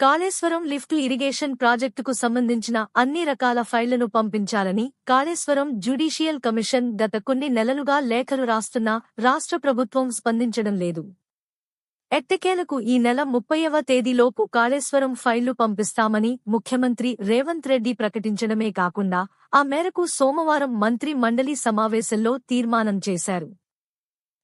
Kaleshwaram lift irrigation ప్రాజెక్టుకు సంబంధించిన అన్ని రకాల ఫైళ్ళను పంపించాలని కాళేశ్వరం జ్యుడీషియల్ కమిషన్ గత కొన్ని నెలలుగా లేఖలు రాస్తున్నా రాష్ట్ర ప్రభుత్వం స్పందించడం లేదు. ఎట్టకేలకు ఈ నెల ముప్పైవ తేదీలోపు కాళేశ్వరం ఫైళ్ళు పంపిస్తామని ముఖ్యమంత్రి రేవంత్ రెడ్డి ప్రకటించడమే కాకుండా ఆ మేరకు సోమవారం మంత్రి మండలి సమావేశంలో తీర్మానం చేశారు.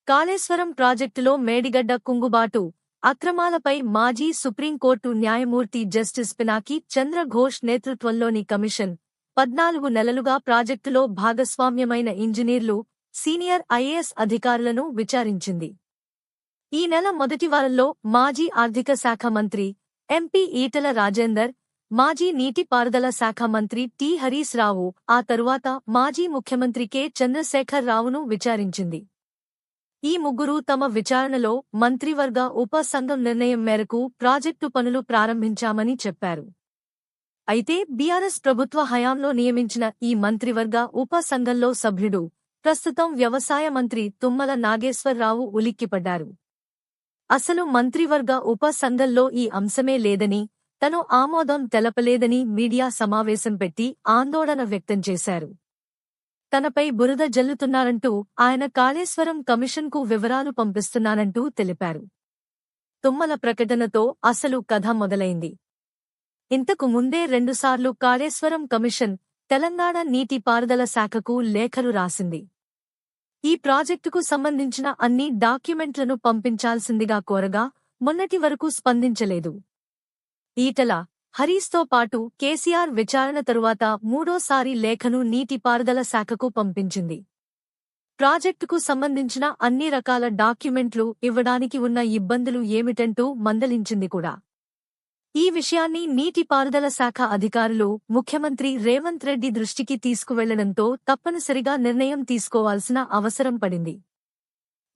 కాళేశ్వరం ప్రాజెక్టులో మేడిగడ్డ కుంగుబాటు అక్రమాలపై మాజీ సుప్రీంకోర్టు న్యాయమూర్తి జస్టిస్ పినాకి చంద్రఘోష్ నేతృత్వంలోని కమిషన్ పద్నాలుగు నెలలుగా ప్రాజెక్టులో భాగస్వామ్యమైన ఇంజనీర్లు సీనియర్ ఐఏఎస్ అధికారులను విచారించింది. ఈ నెల మొదటి వారంలో మాజీ ఆర్థిక శాఖ మంత్రి ఎంపీ ఈటల రాజేందర్ మాజీ నీటిపారుదల శాఖ మంత్రి టి హరీశ్ రావు ఆ తరువాత మాజీ ముఖ్యమంత్రి కె చంద్రశేఖర్ రావును విచారించింది. ఈ ముగ్గురు తమ విచారణలో మంత్రివర్గ ఉప సంఘం నిర్ణయం మేరకు ప్రాజెక్టు పనులు ప్రారంభించామని చెప్పారు. అయితే బీఆర్ఎస్ ప్రభుత్వ హయాంలో నియమించిన ఈ మంత్రివర్గ ఉప సంఘంలో సభ్యుడు ప్రస్తుతం వ్యవసాయ మంత్రి తుమ్మల నాగేశ్వరరావు ఉలిక్కిపడ్డారు. అసలు మంత్రివర్గ ఉప సంఘంలో ఈ అంశమే లేదని తను ఆమోదం తెలపలేదని మీడియా సమావేశం పెట్టి ఆందోళన వ్యక్తం చేశారు. తనపై బురద జల్లుతున్నారంటూ ఆయన కాళేశ్వరం కమిషన్కు వివరాలు పంపిస్తున్నానంటూ తెలిపారు. తుమ్మల ప్రకటనతో అసలు కథ మొదలైంది. ఇంతకు ముందే రెండుసార్లు కాళేశ్వరం కమిషన్ తెలంగాణ నీటిపారుదల శాఖకు లేఖలు రాసింది. ఈ ప్రాజెక్టుకు సంబంధించిన అన్ని డాక్యుమెంట్లను పంపించాల్సిందిగా కోరగా మొన్నటి వరకు స్పందించలేదు. ఈటల హరీస్తో పాటు కేసీఆర్ విచారణ తరువాత మూడోసారి లేఖను నీటిపారుదల శాఖకు పంపించింది. ప్రాజెక్టుకు సంబంధించిన అన్ని రకాల డాక్యుమెంట్లు ఇవ్వడానికి ఉన్న ఇబ్బందులు ఏమిటంటూ మందలించింది కూడా. ఈ విషయాన్ని నీటిపారుదల శాఖ అధికారులు ముఖ్యమంత్రి రేవంత్ రెడ్డి దృష్టికి తీసుకువెళ్ళడంతో తప్పనిసరిగా నిర్ణయం తీసుకోవాల్సిన అవసరం పడింది.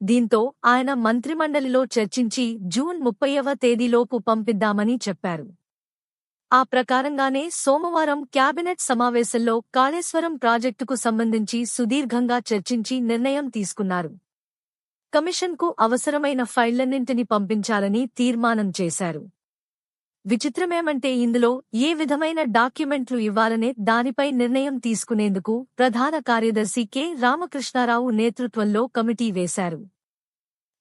దీంతో ఆయన మంత్రిమండలిలో చర్చించి జూన్ ముప్పైవ తేదీలోపు పంపిద్దామని చెప్పారు. ఆ ప్రకారంగానే సోమవారం క్యాబినెట్ సమావేశంలో కాళేశ్వరం ప్రాజెక్టుకు సంబంధించి సుదీర్ఘంగా చర్చించి నిర్ణయం తీసుకున్నారు. కమిషన్కు అవసరమైన ఫైళ్ళన్నింటినీ పంపించాలని తీర్మానం చేశారు. విచిత్రమేమంటే ఇందులో ఏ విధమైన డాక్యుమెంట్లు ఇవ్వాలనే దానిపై నిర్ణయం తీసుకునేందుకు ప్రధాన కార్యదర్శి కె. రామకృష్ణారావు నేతృత్వంలో కమిటీ వేశారు.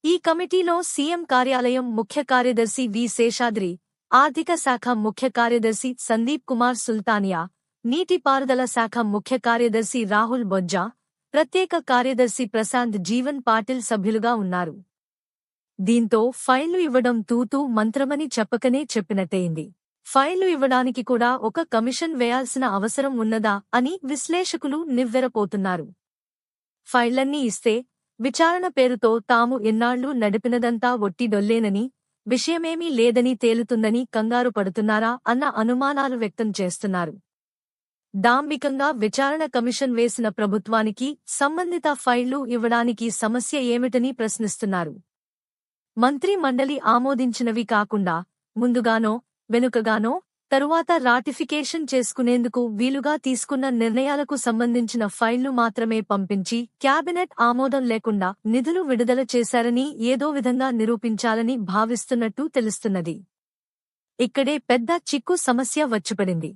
ఈ కమిటీలో సీఎం కార్యాలయం ముఖ్య కార్యదర్శి వి శేషాద్రి ఆర్థిక శాఖ ముఖ్య కార్యదర్శి సందీప్ కుమార్ సుల్తానియా నీటిపారుదల శాఖ ముఖ్య కార్యదర్శి రాహుల్ బొజ్జా ప్రత్యేక కార్యదర్శి ప్రశాంత్ జీవన్ పాటిల్ సభ్యులుగా ఉన్నారు. దీంతో ఫైళ్ళు ఇవ్వడం తూతూ మంత్రమని చెప్పకనే చెప్పినట్టయింది. ఫైళ్ళు ఇవ్వడానికి కూడా ఒక కమిషన్ వేయాల్సిన అవసరం ఉన్నదా అని విశ్లేషకులు నివ్వెరపోతున్నారు. ఫైళ్ళన్నీ ఇస్తే విచారణ పేరుతో తాము ఎన్నాళ్ళు నడిపినదంతా ఒట్టిడొల్లేనని విషయమేమీ లేదని తేలుతుందని కంగారు పడుతున్నారా అన్న అనుమానాలు వ్యక్తం చేస్తున్నారు. డాంబికంగా విచారణ కమిషన్ వేసిన ప్రభుత్వానికి సంబంధిత ఫైళ్ళు ఇవ్వడానికి సమస్య ఏమిటని ప్రశ్నిస్తున్నారు. మంత్రి మండలి ఆమోదించినవి కాకుండా ముందుగానో వెనుకగానో తరువాత రాటిఫికేషన్ చేసుకునేందుకు వీలుగా తీసుకున్న నిర్ణయాలకు సంబంధించిన ఫైళ్ళు మాత్రమే పంపించి క్యాబినెట్ ఆమోదం లేకుండా నిధులు విడుదల చేశారని ఏదో విధంగా నిరూపించాలని భావిస్తున్నట్టు తెలుస్తున్నది. ఇక్కడే పెద్ద చిక్కు సమస్య వచ్చిపడింది.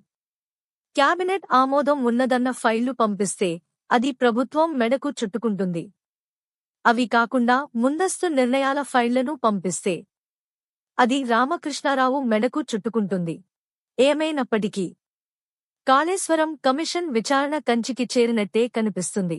క్యాబినెట్ ఆమోదం ఉన్నదన్న ఫైళ్ళు పంపిస్తే అది ప్రభుత్వం మెడకు చుట్టుకుంటుంది. అవి కాకుండా ముందస్తు నిర్ణయాల ఫైళ్ళను పంపిస్తే అది రామకృష్ణారావు మెడకు చుట్టుకుంటుంది. ఏమైనప్పటికీ కాళేశ్వరం కమిషన్ విచారణ కంచికి చేరినట్టే కనిపిస్తుంది.